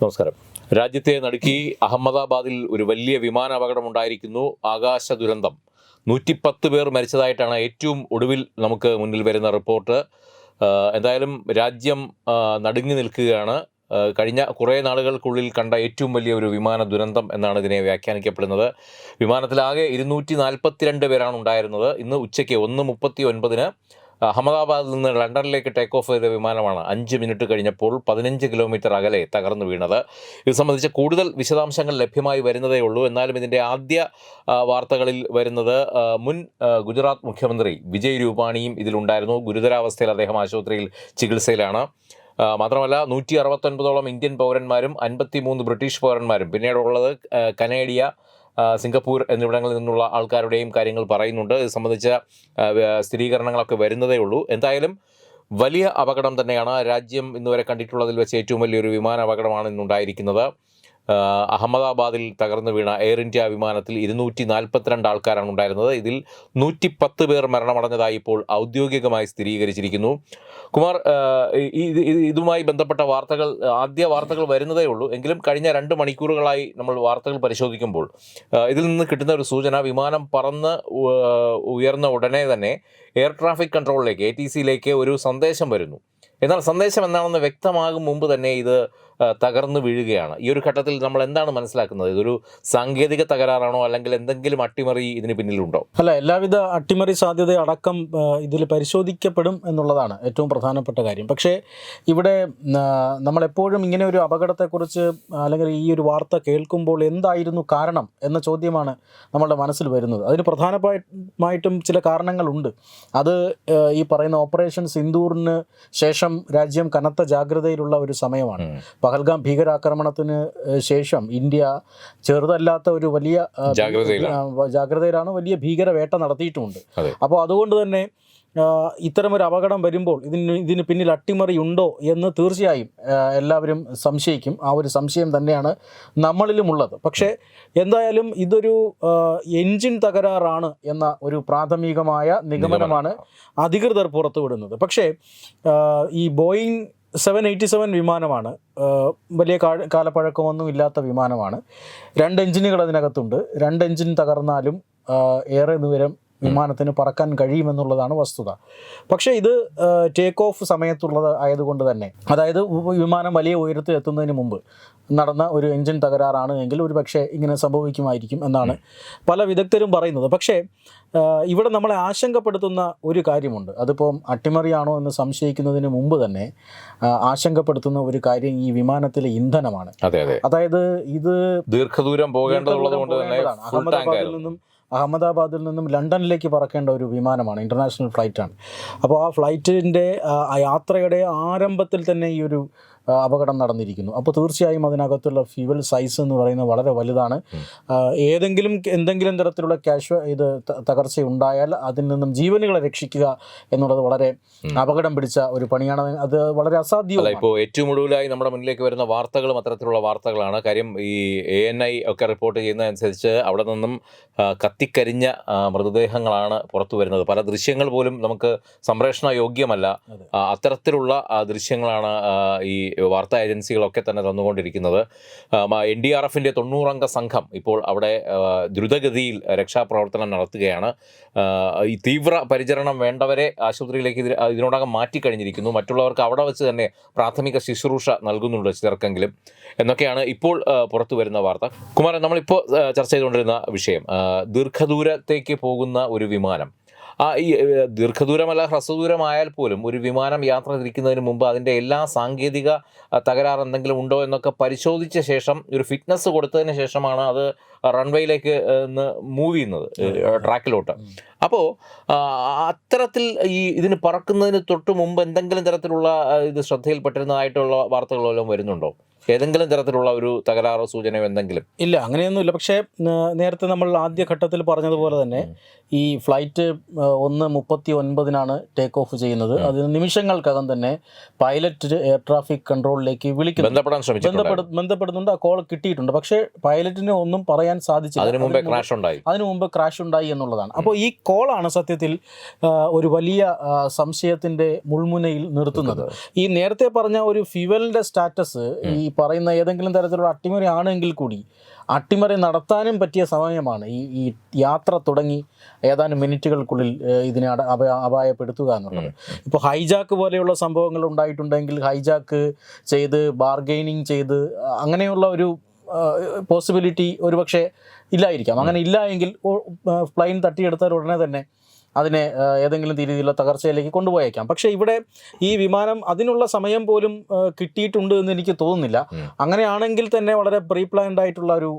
നമസ്കാരം. രാജ്യത്തെ നടുക്കി അഹമ്മദാബാദിൽ ഒരു വലിയ വിമാന അപകടമുണ്ടായിരിക്കുന്നു. ആകാശ ദുരന്തം. നൂറ്റിപ്പത്ത് പേർ മരിച്ചതായിട്ടാണ് ഏറ്റവും ഒടുവിൽ നമുക്ക് മുന്നിൽ വരുന്ന റിപ്പോർട്ട്. എന്തായാലും രാജ്യം നടുങ്ങി നിൽക്കുകയാണ്. കഴിഞ്ഞ കുറേ നാളുകൾക്കുള്ളിൽ കണ്ട ഏറ്റവും വലിയ ഒരു വിമാന ദുരന്തം എന്നാണ് ഇതിനെ വ്യാഖ്യാനിക്കപ്പെടുന്നത്. വിമാനത്തിലാകെ ഇരുന്നൂറ്റി നാൽപ്പത്തിരണ്ട് പേരാണ് ഉണ്ടായിരുന്നത്. ഇന്ന് ഉച്ചയ്ക്ക് ഒന്ന് മുപ്പത്തി ഒൻപതിന് അഹമ്മദാബാദിൽ നിന്ന് ലണ്ടനിലേക്ക് ടേക്ക് ഓഫ് ചെയ്ത വിമാനമാണ് അഞ്ച് മിനിറ്റ് കഴിഞ്ഞപ്പോൾ പതിനഞ്ച് കിലോമീറ്റർ അകലെ തകർന്നു വീണത്. ഇത് സംബന്ധിച്ച് കൂടുതൽ വിശദാംശങ്ങൾ ലഭ്യമായി വരുന്നതേ ഉള്ളൂ. എന്നാലും ഇതിന്റെ ആദ്യ വാർത്തകളിൽ വരുന്നത് മുൻ ഗുജറാത്ത് മുഖ്യമന്ത്രി വിജയ് രൂപാണിയും ഇതിലുണ്ടായിരുന്നു. ഗുരുതരാവസ്ഥയിൽ അദ്ദേഹം ആശുപത്രിയിൽ ചികിത്സയിലാണ്. മാത്രമല്ല നൂറ്റി അറുപത്തൊൻപതോളം ഇന്ത്യൻ പൗരന്മാരും അൻപത്തി മൂന്ന് ബ്രിട്ടീഷ് പൗരന്മാരും പിന്നീടുള്ളത് കനേഡിയ സിംഗപ്പൂർ എന്നിവിടങ്ങളിൽ നിന്നുള്ള ആൾക്കാരുടെയും കാര്യങ്ങൾ പറയുന്നുണ്ട്. ഇത് സംബന്ധിച്ച സ്ഥിരീകരണങ്ങളൊക്കെ വരുന്നതേ ഉള്ളൂ. എന്തായാലും വലിയ അപകടം തന്നെയാണ്. രാജ്യം ഇന്നുവരെ കണ്ടിട്ടുള്ളതിൽ വെച്ച് ഏറ്റവും വലിയൊരു വിമാന അപകടമാണ് ഇന്നുണ്ടായിരിക്കുന്നത്. അഹമ്മദാബാദിൽ തകർന്നു വീണ എയർ ഇന്ത്യ വിമാനത്തിൽ ഇരുന്നൂറ്റി നാൽപ്പത്തിരണ്ട് ആൾക്കാരാണ് ഉണ്ടായിരുന്നത്. ഇതിൽ നൂറ്റി പത്ത് പേർ മരണമടഞ്ഞതായി ഇപ്പോൾ ഔദ്യോഗികമായി സ്ഥിരീകരിച്ചിരിക്കുന്നു. കുമാർ ഇതുമായി ബന്ധപ്പെട്ട വാർത്തകൾ ആദ്യ വാർത്തകൾ വരുന്നതേ ഉള്ളൂ. എങ്കിലും കഴിഞ്ഞ രണ്ട് മണിക്കൂറുകളായി നമ്മൾ വാർത്തകൾ പരിശോധിക്കുമ്പോൾ ഇതിൽ നിന്ന് കിട്ടുന്ന ഒരു സൂചന വിമാനം പറന്ന് ഉയർന്ന ഉടനെ തന്നെ എയർ ട്രാഫിക് കൺട്രോളിലേക്ക് എ ടി സിയിലേക്ക് ഒരു സന്ദേശം വരുന്നു. എന്നാൽ സന്ദേശം എന്താണെന്ന് വ്യക്തമാകും മുമ്പ് തന്നെ ഇത് തകർന്നു വീഴുകയാണ്. ഈ ഒരു ഘട്ടത്തിൽ നമ്മൾ എന്താണ് മനസ്സിലാക്കുന്നത്? ഇതൊരു സാങ്കേതിക തകരാറാണോ? അല്ലെങ്കിൽ എന്തെങ്കിലും അട്ടിമറി ഇതിന് പിന്നിലുണ്ടോ? അല്ല എല്ലാവിധ അട്ടിമറി സാധ്യത അടക്കം ഇതിൽ പരിശോധിക്കപ്പെടും എന്നുള്ളതാണ് ഏറ്റവും പ്രധാനപ്പെട്ട കാര്യം. പക്ഷേ ഇവിടെ നമ്മളെപ്പോഴും ഇങ്ങനെ ഒരു അപകടത്തെക്കുറിച്ച് അല്ലെങ്കിൽ ഈ ഒരു വാർത്ത കേൾക്കുമ്പോൾ എന്തായിരുന്നു കാരണം എന്ന ചോദ്യമാണ് നമ്മളുടെ മനസ്സിൽ വരുന്നത്. അതിന് പ്രധാനമായിട്ടും ചില കാരണങ്ങളുണ്ട്. അത് ഈ പറയുന്ന ഓപ്പറേഷൻ സിന്ദൂറിന് ശേഷം രാജ്യം കനത്ത ജാഗ്രതയിലുള്ള ഒരു സമയമാണ്. പഹൽഗാം ഭീകരാക്രമണത്തിന് ശേഷം ഇന്ത്യ ചെറുതല്ലാത്ത ഒരു വലിയ ജാഗ്രതയിലാണ്. വലിയ ഭീകരവേട്ട നടത്തിയിട്ടുമുണ്ട്. അപ്പോൾ അതുകൊണ്ട് തന്നെ ഇത്തരമൊരു അപകടം വരുമ്പോൾ ഇതിന് ഇതിന് പിന്നിൽ അട്ടിമറി ഉണ്ടോ എന്ന് തീർച്ചയായും എല്ലാവരും സംശയിക്കും. ആ ഒരു സംശയം തന്നെയാണ് നമ്മളിലും ഉള്ളത് പക്ഷേ എന്തായാലും ഇതൊരു എൻജിൻ തകരാറാണ് എന്ന ഒരു പ്രാഥമികമായ നിഗമനമാണ് അധികൃതർ പുറത്തുവിടുന്നത്. പക്ഷേ ഈ ബോയിങ് സെവൻ എയ്റ്റി സെവൻ വിമാനമാണ്. വലിയ കാലപ്പഴക്കമൊന്നും ഇല്ലാത്ത വിമാനമാണ്. രണ്ട് എഞ്ചിനുകൾ അതിനകത്തുണ്ട്. രണ്ട് എഞ്ചിൻ തകർന്നാലും ഏറെ ദൂരം വിമാനത്തിന് പറക്കാൻ കഴിയുമെന്നുള്ളതാണ് വസ്തുത. പക്ഷേ ഇത് ടേക്ക് ഓഫ് സമയത്തുള്ളത് ആയതുകൊണ്ട് തന്നെ അതായത് വിമാനം വലിയ ഉയരത്തിൽ എത്തുന്നതിന് മുമ്പ് നടന്ന ഒരു എഞ്ചിൻ തകരാറാണ് എങ്കിൽ ഒരു പക്ഷേ ഇങ്ങനെ സംഭവിക്കുമായിരിക്കും എന്നാണ് പല വിദഗ്ധരും പറയുന്നത്. പക്ഷേ ഇവിടെ നമ്മളെ ആശങ്കപ്പെടുത്തുന്ന ഒരു കാര്യമുണ്ട്. അതിപ്പം അട്ടിമറിയാണോ എന്ന് സംശയിക്കുന്നതിന് മുമ്പ് തന്നെ ആശങ്കപ്പെടുത്തുന്ന ഒരു കാര്യം ഈ വിമാനത്തിലെ ഇന്ധനമാണ്. അതെ അതെ. അതായത് ഇത് ദീർഘദൂരം പോകേണ്ടതുള്ളത് കൊണ്ട് തന്നെ അഹമ്മദാബാദിൽ നിന്നും അഹമ്മദാബാദിൽ നിന്നും ലണ്ടനിലേക്ക് പറക്കേണ്ട ഒരു വിമാനമാണ് ഇന്റർനാഷണൽ ഫ്ലൈറ്റാണ് അപ്പോൾ ആ ഫ്ലൈറ്റിന്റെ യാത്രയുടെ ആരംഭത്തിൽ തന്നെ ഈ ഒരു അപകടം നടന്നിരിക്കുന്നു. അപ്പോൾ തീർച്ചയായും അതിനകത്തുള്ള ഫ്യൂവൽ സൈസ് എന്ന് പറയുന്നത് വളരെ വലുതാണ്. ഏതെങ്കിലും എന്തെങ്കിലും തരത്തിലുള്ള ക്യാഷ് ഇത് തകർച്ച ഉണ്ടായാൽ അതിൽ നിന്നും ജീവനുകളെ രക്ഷിക്കുക എന്നുള്ളത് വളരെ. അപകടം പിടിച്ച ഒരു പണിയാണ്. അത് വളരെ അസാധ്യമല്ല ഇപ്പോൾ ഏറ്റവും ഒടുവിലായി നമ്മുടെ മുന്നിലേക്ക് വരുന്ന വാർത്തകളും അത്തരത്തിലുള്ള വാർത്തകളാണ്. കാര്യം ഈ എ എൻ ഐ ഒക്കെ റിപ്പോർട്ട് ചെയ്യുന്നതനുസരിച്ച് അവിടെ നിന്നും കത്തിക്കരിഞ്ഞ മൃതദേഹങ്ങളാണ് പുറത്തു വരുന്നത്. പല ദൃശ്യങ്ങൾ പോലും നമുക്ക് സംപ്രേഷണ യോഗ്യമല്ല. അതെ. അത്തരത്തിലുള്ള ദൃശ്യങ്ങളാണ് ഈ വാർത്താ ഏജൻസികളൊക്കെ തന്നെ തന്നുകൊണ്ടിരിക്കുന്നത്. എൻ ഡി ആർ എഫിന്റെ തൊണ്ണൂറംഗ സംഘം ഇപ്പോൾ അവിടെ ദ്രുതഗതിയിൽ രക്ഷാപ്രവർത്തനം നടത്തുകയാണ്. ഈ തീവ്ര പരിചരണം വേണ്ടവരെ ആശുപത്രിയിലേക്ക് ഇതിന് ഇതിനോടകം മാറ്റിക്കഴിഞ്ഞിരിക്കുന്നു മറ്റുള്ളവർക്ക് അവിടെ വെച്ച് തന്നെ പ്രാഥമിക ശുശ്രൂഷ നൽകുന്നുണ്ട് ചിലർക്കെങ്കിലും. എന്നൊക്കെയാണ് ഇപ്പോൾ പുറത്തു വരുന്ന വാർത്ത. കുമാരൻ നമ്മളിപ്പോൾ ചർച്ച ചെയ്തുകൊണ്ടിരുന്ന വിഷയം ദീർഘദൂരത്തേക്ക് പോകുന്ന ഒരു വിമാനം. ആ ഈ ദീർഘദൂരമല്ല ഹ്രസ്വദൂരമായാൽ പോലും ഒരു വിമാനം യാത്ര തിരിക്കുന്നതിന് മുമ്പ് അതിന്റെ എല്ലാ സാങ്കേതിക തകരാർ എന്തെങ്കിലും ഉണ്ടോ എന്നൊക്കെ പരിശോധിച്ച ശേഷം ഒരു ഫിറ്റ്നസ് കൊടുത്തതിന് ശേഷമാണ് അത് റൺവേയിലേക്ക് മൂവ് ചെയ്യുന്നത് ട്രാക്കിലോട്ട്. അപ്പോൾ അത്തരത്തിൽ ഈ ഇതിന് പറക്കുന്നതിന് തൊട്ട് മുമ്പ് എന്തെങ്കിലും തരത്തിലുള്ള ഇത് ശ്രദ്ധയിൽപ്പെട്ടിരുന്നതായിട്ടുള്ള വാർത്തകളെല്ലാം വരുന്നുണ്ടോ? ഏതെങ്കിലും തരത്തിലുള്ള ഒരു തകരാറോ സൂചനയോ എന്തെങ്കിലും? ഇല്ല അങ്ങനെയൊന്നുമില്ല. പക്ഷേ നേരത്തെ നമ്മൾ ആദ്യ ഘട്ടത്തിൽ പറഞ്ഞതുപോലെ തന്നെ ഈ ഫ്ലൈറ്റ് ഒന്ന് മുപ്പത്തി ഒൻപതിനാണ് ടേക്ക് ഓഫ് ചെയ്യുന്നത് അത് നിമിഷങ്ങൾക്കകം തന്നെ പൈലറ്റ് എയർ ട്രാഫിക് കൺട്രോളിലേക്ക് വിളിക്കുന്നു. ബന്ധപ്പെടാൻ ബന്ധപ്പെടുന്നുണ്ട്. ആ കോൾ കിട്ടിയിട്ടുണ്ട്. പക്ഷേ പൈലറ്റിന് ഒന്നും പറയാൻ സാധിച്ചില്ല. അതിനു മുമ്പേ ക്രാഷ് ഉണ്ടായി. അതിനു മുമ്പ് ക്രാഷ് ഉണ്ടായി എന്നുള്ളതാണ്. അപ്പോൾ ഈ കോളാണ് സത്യത്തിൽ ഒരു വലിയ സംശയത്തിന്റെ മുൾമുനയിൽ നിർത്തുന്നത്. ഈ നേരത്തെ പറഞ്ഞ ഒരു ഫ്യുവലിന്റെ സ്റ്റാറ്റസ് ഈ പറയുന്ന ഏതെങ്കിലും തരത്തിലുള്ള അട്ടിമറി ആണെങ്കിൽ കൂടി അട്ടിമറി നടത്താനും പറ്റിയ സമയമാണ് ഈ ഈ യാത്ര തുടങ്ങി ഏതാനും മിനിറ്റുകൾക്കുള്ളിൽ ഇതിനെ അട അപ അപായപ്പെടുത്തുക എന്നുള്ളത്. ഇപ്പോൾ ഹൈജാക്ക് പോലെയുള്ള സംഭവങ്ങൾ ഉണ്ടായിട്ടുണ്ടെങ്കിൽ ഹൈജാക്ക് ചെയ്ത് ബാർഗെയിനിങ് ചെയ്ത് അങ്ങനെയുള്ള ഒരു പോസിബിലിറ്റി ഒരുപക്ഷെ ഇല്ലായിരിക്കാം. അങ്ങനെ ഇല്ല എങ്കിൽ പ്ലെയിൻ തട്ടിയെടുത്താൽ ഉടനെ തന്നെ അതിനെ ഏതെങ്കിലും രീതിയിലുള്ള തകർച്ചയിലേക്ക് കൊണ്ടുപോയേക്കാം. പക്ഷേ ഇവിടെ ഈ വിമാനം അതിനുള്ള സമയം പോലും കിട്ടിയിട്ടുണ്ട് എന്ന് എനിക്ക് തോന്നുന്നില്ല. അങ്ങനെയാണെങ്കിൽ തന്നെ വളരെ പ്രീ പ്ലാൻഡ് ആയിട്ടുള്ള ഒരു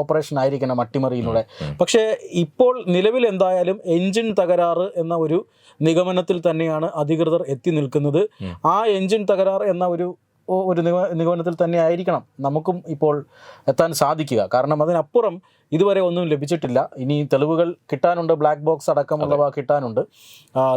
ഓപ്പറേഷൻ ആയിരിക്കണം അട്ടിമറിയിലൂടെ. പക്ഷേ ഇപ്പോൾ നിലവിൽ എന്തായാലും എഞ്ചിൻ തകരാറ് എന്ന ഒരു നിഗമനത്തിൽ തന്നെയാണ് അധികൃതർ എത്തി നിൽക്കുന്നത്. ആ എഞ്ചിൻ തകരാറ് എന്ന ഒരു ഒരു നിഗമനത്തിൽ തന്നെ ആയിരിക്കണം. നമുക്കും ഇപ്പോൾ എത്താൻ സാധിക്കുക. കാരണം അതിനപ്പുറം ഇതുവരെ ഒന്നും ലഭിച്ചിട്ടില്ല. ഇനി തെളിവുകൾ കിട്ടാനുണ്ട്. ബ്ലാക്ക് ബോക്സ് അടക്കമുള്ളവ കിട്ടാനുണ്ട്.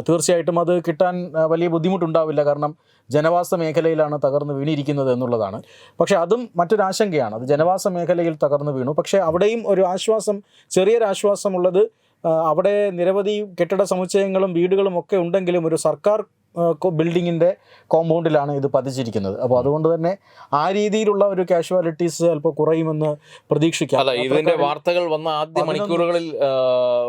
തീർച്ചയായിട്ടും അത് കിട്ടാൻ വലിയ ബുദ്ധിമുട്ടുണ്ടാവില്ല. കാരണം ജനവാസ മേഖലയിലാണ് തകർന്നു വീണിരിക്കുന്നത് എന്നുള്ളതാണ്. പക്ഷേ അതും മറ്റൊരാശങ്കയാണ് അത് ജനവാസ മേഖലയിൽ തകർന്നു വീണു. പക്ഷേ അവിടെയും ഒരു ആശ്വാസം ചെറിയൊരാശ്വാസമുള്ളത് അവിടെ നിരവധി കെട്ടിട സമുച്ചയങ്ങളും വീടുകളും ഒക്കെ ഉണ്ടെങ്കിലും ഒരു സർക്കാർ ബിൽഡിങ്ങിന്റെ കോമ്പൗണ്ടിലാണ് ഇത് പതിച്ചിരിക്കുന്നത്. അപ്പോൾ അതുകൊണ്ട് തന്നെ ആ രീതിയിലുള്ള ഒരു കാഷ്വാലിറ്റീസ് ചിലപ്പോൾ കുറയുമെന്ന് പ്രതീക്ഷിക്കാം. അല്ല ഇതിന്റെ വാർത്തകൾ വന്ന ആദ്യ മണിക്കൂറുകളിൽ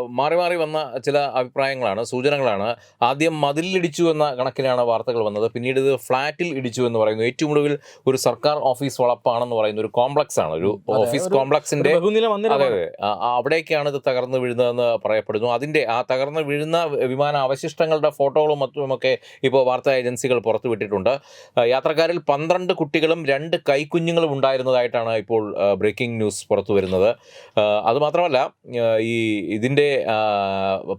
മാറി മാറി വന്ന ചില അഭിപ്രായങ്ങളാണ് സൂചനകളാണ്. ആദ്യം മതിലിടിച്ചു എന്ന കണക്കിലാണ് വാർത്തകൾ വന്നത്. പിന്നീട് ഇത് ഫ്ലാറ്റിൽ ഇടിച്ചു എന്ന് പറയുന്നു. ഏറ്റവും ഒടുവിൽ ഒരു സർക്കാർ ഓഫീസ് വളപ്പാണെന്ന് പറയുന്ന ഒരു കോംപ്ലക്സ് ആണ്. ഒരു ഓഫീസ് കോംപ്ലക്സിന്റെ കോംപ്ലക്സിന്റെ അതെ അതെ. അവിടേക്കാണ് ഇത് തകർന്നു വീഴുന്നതെന്ന് പറയപ്പെടുന്നു. അതിന്റെ ആ തകർന്നു വീഴുന്ന വിമാന അവശിഷ്ടങ്ങളുടെ ഫോട്ടോകളും മറ്റുമൊക്കെ ഇപ്പോൾ വാർത്താ ഏജൻസികൾ പുറത്തുവിട്ടിട്ടുണ്ട് യാത്രക്കാരിൽ പന്ത്രണ്ട് കുട്ടികളും രണ്ട് കൈക്കുഞ്ഞുങ്ങളും ഉണ്ടായിരുന്നതായിട്ടാണ് ഇപ്പോൾ ബ്രേക്കിംഗ് ന്യൂസ് പുറത്തു വരുന്നത്. അതുമാത്രമല്ല ഈ ഇതിന്റെ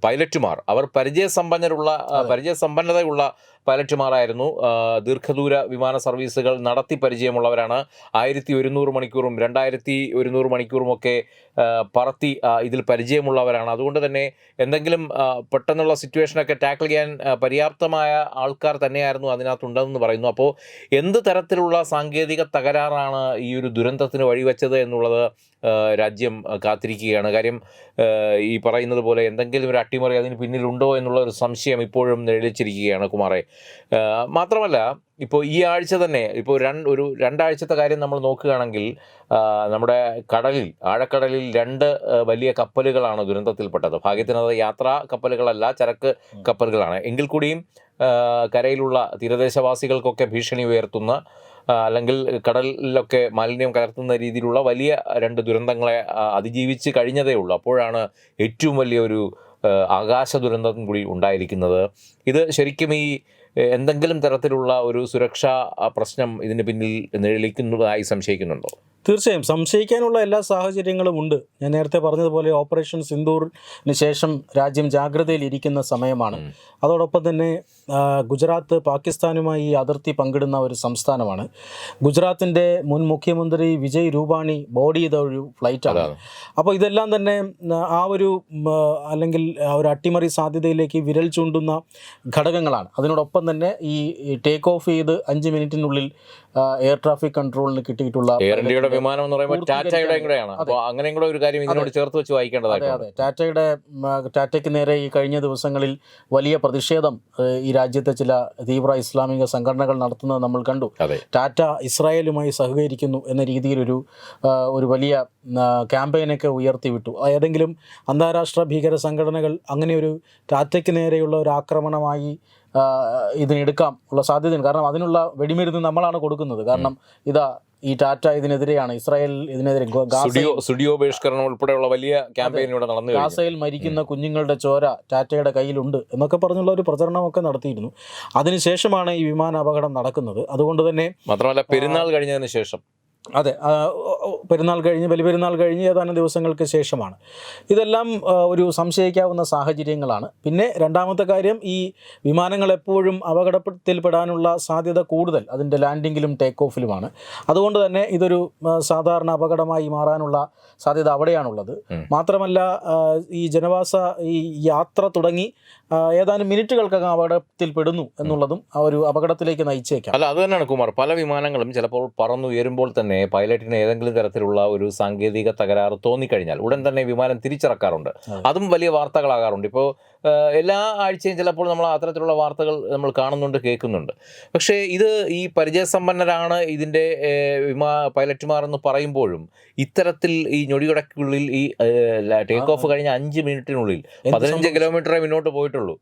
പൈലറ്റുമാർ അവർ പരിചയസമ്പന്നരുള്ള. പരിചയസമ്പന്നതയുള്ള പൈലറ്റുമാരായിരുന്നു. ദീർഘദൂര വിമാന സർവീസുകൾ നടത്തി പരിചയമുള്ളവരാണ്. ആയിരത്തി ഒരുന്നൂറ് മണിക്കൂറും രണ്ടായിരത്തി ഒരുന്നൂറ് മണിക്കൂറും ഒക്കെ ആ, പറത്തി ഇതിൽ പരിചയമുള്ളവരാണ്. അതുകൊണ്ട് തന്നെ എന്തെങ്കിലും പെട്ടെന്നുള്ള സിറ്റുവേഷനൊക്കെ ടാക്കിൾ ചെയ്യാൻ പര്യാപ്തമായ ആൾക്കാർ തന്നെയായിരുന്നു അതിനകത്തുണ്ടെന്ന് പറയുന്നു. അപ്പോൾ എന്ത് തരത്തിലുള്ള സാങ്കേതിക തകരാറാണ് ഈ ഒരു ദുരന്തത്തിന് വഴിവെച്ചത് എന്നുള്ളത് രാജ്യം കാത്തിരിക്കുകയാണ്. കാര്യം ഈ പറയുന്നത് പോലെ എന്തെങ്കിലും ഒരു അട്ടിമറി അതിന് പിന്നിലുണ്ടോ എന്നുള്ള ഒരു സംശയം ഇപ്പോഴും നിഴലിച്ചിരിക്കുകയാണ് കുമാറെ. മാത്രമല്ല ഇപ്പോൾ ഈ ആഴ്ച തന്നെ ഇപ്പോൾ രണ്ട് ഒരു രണ്ടാഴ്ചത്തെ കാര്യം നമ്മൾ നോക്കുകയാണെങ്കിൽ നമ്മുടെ കടലിൽ ആഴക്കടലിൽ രണ്ട് വലിയ കപ്പലുകളാണ് ദുരന്തത്തിൽപ്പെട്ടത്. ഭാഗ്യത്തിന് അത് യാത്രാ കപ്പലുകളല്ല ചരക്ക് കപ്പലുകളാണ്. എങ്കിൽ കൂടിയും കരയിലുള്ള തീരദേശവാസികൾക്കൊക്കെ ഭീഷണി ഉയർത്തുന്ന അല്ലെങ്കിൽ കടലിലൊക്കെ മാലിന്യം കലർത്തുന്ന രീതിയിലുള്ള വലിയ രണ്ട് ദുരന്തങ്ങളെ അതിജീവിച്ച് കഴിഞ്ഞതേ ഉള്ളൂ. അപ്പോഴാണ് ഏറ്റവും വലിയൊരു ആകാശ ദുരന്തം കൂടി ഉണ്ടായിരിക്കുന്നത്. ഇത് ശരിക്കും ഈ എന്തെങ്കിലും തരത്തിലുള്ള ഒരു സുരക്ഷാ പ്രശ്നം ഇതിന് പിന്നിൽ നിഴലിക്കുന്നതായി സംശയിക്കുന്നുണ്ടോ? തീർച്ചയായും സംശയിക്കാനുള്ള എല്ലാ സാഹചര്യങ്ങളും ഉണ്ട്. ഞാൻ നേരത്തെ പറഞ്ഞതുപോലെ ഓപ്പറേഷൻ സിന്ദൂറിന് ശേഷം രാജ്യം ജാഗ്രതയിൽ ഇരിക്കുന്ന സമയമാണ്. അതോടൊപ്പം തന്നെ ഗുജറാത്ത് പാകിസ്ഥാനുമായി അതിർത്തി പങ്കിടുന്ന ഒരു സംസ്ഥാനമാണ്. ഗുജറാത്തിന്റെ മുൻ മുഖ്യമന്ത്രി വിജയ് രൂപാണി ബോഡി ചെയ്ത ഒരു ഫ്ലൈറ്റാണ് അപ്പോൾ ഇതെല്ലാം തന്നെ ആ ഒരു അല്ലെങ്കിൽ ആ ഒരു അട്ടിമറി സാധ്യതയിലേക്ക് വിരൽ ചൂണ്ടുന്ന ഘടകങ്ങളാണ്. അതിനോടൊപ്പം തന്നെ ഈ ടേക്ക് ഓഫ് ചെയ്ത് അഞ്ച് മിനിറ്റിനുള്ളിൽ എയർ ട്രാഫിക് കൺട്രോളിന് കിട്ടിയിട്ടുള്ള വിമാനം എന്ന് പറയുമ്പോൾ ടാറ്റയുടെ ടാറ്റയുടെയും കൂടെയാണ് അപ്പോൾ അങ്ങനെയും കൂടെ ഒരു കാര്യം ഇതിനോട് ചേർത്ത് വെച്ച് അതെ അതെ. ടാറ്റയുടെ ടാറ്റയ്ക്ക് നേരെ ഈ കഴിഞ്ഞ ദിവസങ്ങളിൽ വലിയ പ്രതിഷേധം ഈ രാജ്യത്തെ ചില തീവ്ര ഇസ്ലാമിക സംഘടനകൾ നടത്തുന്നത് നമ്മൾ കണ്ടു. ടാറ്റ ഇസ്രായേലുമായി സഹകരിക്കുന്നു എന്ന രീതിയിലൊരു ഒരു വലിയ ക്യാമ്പയിനൊക്കെ ഉയർത്തിവിട്ടു. ഏതെങ്കിലും അന്താരാഷ്ട്ര ഭീകര സംഘടനകൾ അങ്ങനെ ഒരു ടാറ്റയ്ക്ക് നേരെയുള്ള ഒരു ആക്രമണമായി ഇതിനെടുക്കാം ഉള്ള സാധ്യതയുണ്ട്. കാരണം അതിനുള്ള വെടിമരുന്ന് നമ്മളാണ് കൊടുക്കുന്നത്. കാരണം ഇതാ ഈ ടാറ്റ ഇതിനെതിരെയാണ് ഇസ്രായേൽ ഇതിനെതിരെ സ്റ്റുഡിയോ ബഹിഷ്കരണം ഉൾപ്പെടെയുള്ള വലിയ ക്യാമ്പയിൻ ഇവിടെ നടന്നു ഗാസയിൽ മരിക്കുന്ന കുഞ്ഞുങ്ങളുടെ ചോര ടാറ്റയുടെ കയ്യിലുണ്ട് എന്നൊക്കെ പറഞ്ഞുള്ള ഒരു പ്രചരണമൊക്കെ നടത്തിയിരുന്നു. അതിനുശേഷമാണ് ഈ വിമാന അപകടം നടക്കുന്നത്. അതുകൊണ്ട് തന്നെ മാത്രമല്ല പെരുന്നാൾ കഴിഞ്ഞതിന് ശേഷം. അതെ പെരുന്നാൾ കഴിഞ്ഞ് ബലിപെരുന്നാൾ കഴിഞ്ഞ് ഏതാനും ദിവസങ്ങൾക്ക് ശേഷമാണ്. ഇതെല്ലാം ഒരു സംശയിക്കാവുന്ന സാഹചര്യങ്ങളാണ്. പിന്നെ രണ്ടാമത്തെ കാര്യം ഈ വിമാനങ്ങൾ എപ്പോഴും അപകടത്തിൽപ്പെടാനുള്ള സാധ്യത കൂടുതൽ. അതിന്റെ ലാൻഡിങ്ങിലും ടേക്ക് ഓഫിലുമാണ് അതുകൊണ്ട് തന്നെ ഇതൊരു സാധാരണ അപകടമായി മാറാനുള്ള സാധ്യത അവിടെയാണുള്ളത്. മാത്രമല്ല ഈ ജനവാസ ഈ യാത്ര തുടങ്ങി ഏതാനും മിനിറ്റുകൾക്കകം അപകടത്തിൽപ്പെടുന്നു എന്നുള്ളതും ആ ഒരു അപകടത്തിലേക്ക് നയിച്ചേക്കാം. അല്ല അത് തന്നെയാണ് കുമാർ. പല വിമാനങ്ങളും ചിലപ്പോൾ പറന്നുയരുമ്പോൾ തന്നെ പൈലറ്റിന് ഏതെങ്കിലും തരത്തിലുള്ള ഒരു സാങ്കേതിക തകരാറ് തോന്നിക്കഴിഞ്ഞാൽ ഉടൻ തന്നെ വിമാനം തിരിച്ചിറക്കാറുണ്ട്. അതും വലിയ വാർത്തകളാകാറുണ്ട്. ഇപ്പോൾ എല്ലാ ആഴ്ചയും ചിലപ്പോൾ നമ്മൾ അത്തരത്തിലുള്ള വാർത്തകൾ നമ്മൾ കാണുന്നുണ്ട് കേൾക്കുന്നുണ്ട്. പക്ഷേ ഇത് ഈ പരിചയസമ്പന്നരാണ് ഇതിന്റെ വിമാ പൈലറ്റുമാർ എന്ന് പറയുമ്പോഴും ഇത്തരത്തിൽ ഈ ഞൊടിയുടക്കുള്ളിൽ ഈ ടേക്ക് ഓഫ് കഴിഞ്ഞ അഞ്ച് മിനിറ്റിനുള്ളിൽ പതിനഞ്ച്? കിലോമീറ്ററേ മുന്നോട്ട് പോയിട്ടുള്ളൂ.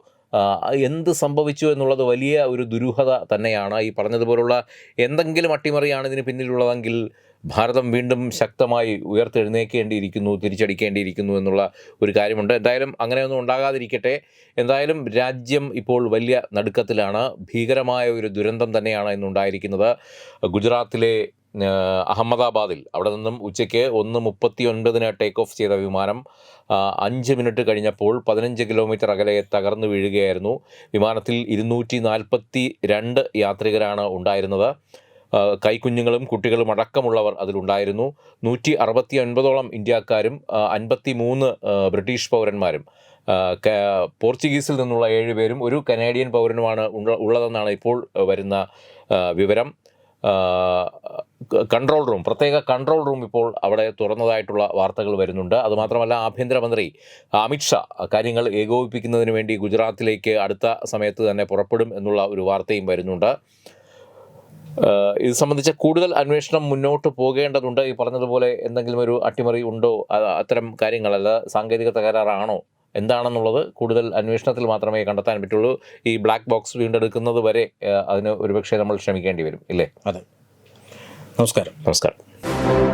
എന്ത് സംഭവിച്ചു എന്നുള്ളത് വലിയ ഒരു ദുരൂഹത തന്നെയാണ്. ഈ പറഞ്ഞതുപോലുള്ള എന്തെങ്കിലും അട്ടിമറിയാണ് ഇതിന് പിന്നിലുള്ളതെങ്കിൽ ഭാരതം വീണ്ടും ശക്തമായി ഉയർത്തെഴുന്നേക്കേണ്ടിയിരിക്കുന്നു തിരിച്ചടിക്കേണ്ടിയിരിക്കുന്നു എന്നുള്ള ഒരു കാര്യമുണ്ട്. എന്തായാലും അങ്ങനെയൊന്നും ഉണ്ടാകാതിരിക്കട്ടെ. എന്തായാലും രാജ്യം ഇപ്പോൾ വലിയ നടുക്കത്തിലാണ്. ഭീകരമായ ഒരു ദുരന്തം തന്നെയാണ് ഇന്നുണ്ടായിരിക്കുന്നത്. ഗുജറാത്തിലെ അഹമ്മദാബാദിൽ. അവിടെ നിന്നും ഉച്ചയ്ക്ക് ഒന്ന് മുപ്പത്തി ഒൻപതിന് ടേക്ക് ഓഫ് ചെയ്ത വിമാനം അഞ്ച് മിനിറ്റ് കഴിഞ്ഞപ്പോൾ പതിനഞ്ച് കിലോമീറ്റർ അകലെ തകർന്നു വീഴുകയായിരുന്നു. വിമാനത്തിൽ ഇരുന്നൂറ്റി നാൽപ്പത്തി രണ്ട് യാത്രികരാണ് ഉണ്ടായിരുന്നത്. കൈക്കുഞ്ഞുങ്ങളും കുട്ടികളും അടക്കമുള്ളവർ അതിലുണ്ടായിരുന്നു. നൂറ്റി അറുപത്തി ഒൻപതോളം ഇന്ത്യക്കാരും അൻപത്തി മൂന്ന് ബ്രിട്ടീഷ് പൗരന്മാരും പോർച്ചുഗീസിൽ നിന്നുള്ള ഏഴ് പേരും ഒരു കനേഡിയൻ പൗരനുമാണ് ഉള്ളതെന്നാണ് ഇപ്പോൾ വരുന്ന വിവരം. കൺട്രോൾ റൂം പ്രത്യേക കൺട്രോൾ റൂം ഇപ്പോൾ അവിടെ തുറന്നതായിട്ടുള്ള വാർത്തകൾ വരുന്നുണ്ട്. അതുമാത്രമല്ല ആഭ്യന്തരമന്ത്രി അമിത്ഷാ കാര്യങ്ങൾ ഏകോപിപ്പിക്കുന്നതിന് വേണ്ടി ഗുജറാത്തിലേക്ക് അടുത്ത സമയത്ത് തന്നെ പുറപ്പെടും എന്നുള്ള ഒരു വാർത്തയും വരുന്നുണ്ട്. ഇത് സംബന്ധിച്ച കൂടുതൽ അന്വേഷണം മുന്നോട്ട് പോകേണ്ടതുണ്ട്. ഈ പറഞ്ഞതുപോലെ എന്തെങ്കിലും ഒരു അട്ടിമറി ഉണ്ടോ? അത്തരം അത്തരം കാര്യങ്ങളല്ല സാങ്കേതിക തകരാറാണോ? എന്താണെന്നുള്ളത് കൂടുതൽ അന്വേഷണത്തിൽ മാത്രമേ കണ്ടെത്താൻ പറ്റുള്ളൂ. ഈ ബ്ലാക്ക് ബോക്സ് വീണ്ടെടുക്കുന്നത് വരെ അതിന് ഒരുപക്ഷെ നമ്മൾ ശ്രമിക്കേണ്ടി വരും ഇല്ലേ? അതെ. നമസ്കാരം. നമസ്കാരം.